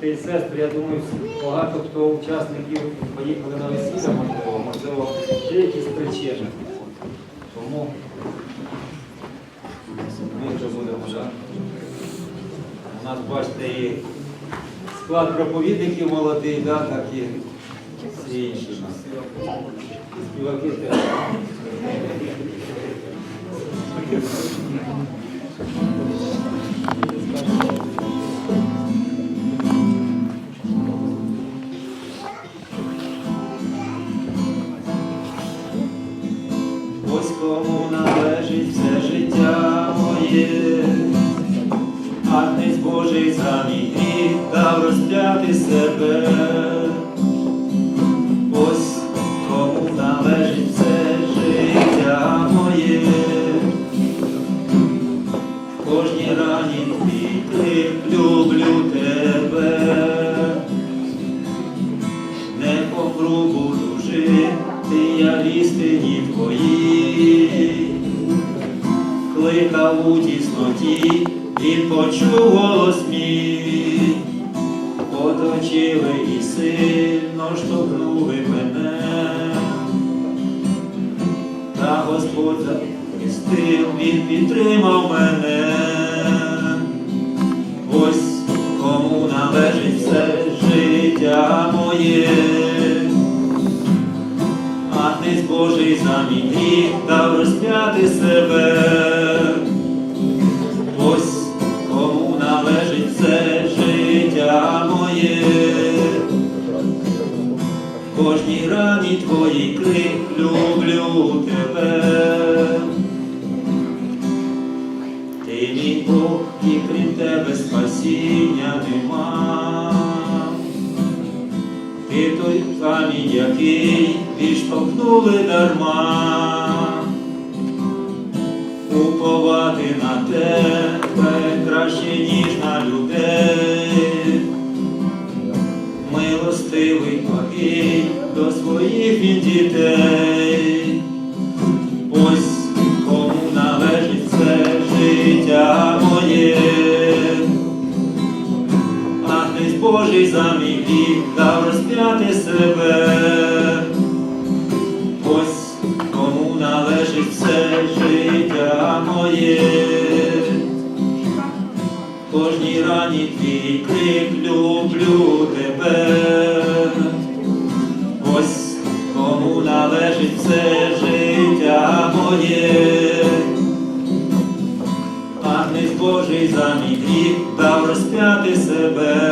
Брати і сестри, я думаю, багато хто учасників поїхали на весілля, можливо, можливо, ще якісь причини. Тому ми вже будемо жаль. У нас, бачите, і склад проповідників молодий, да, так і всі інші нас. Співаки теж. Кому належить все життя моє, Агнець Божий за мій гріх дав розп'яти себе. У тісноті, він почув голос мій, оточили і сильно штовхнули мене, та Господь захистив, він підтримав мене. Ось кому належить все життя моє. Агнець Божий за мій гріх дав розп'яти крик люблю тебе. Ти мій Бог, і крім тебе спасіння нема. Ти той камінь, який відштовхнули дарма. Уповати на тебе краще, ніж на людей. Милостивий благий до своїх і дітей. Ось кому належить це життя моє. Агнець Божий за мій вік дав розп'яти себе. Рані твій люблю тебе. Ось кому належить це життя моє. Агнець Божий за мій гріх дав розп'яти себе.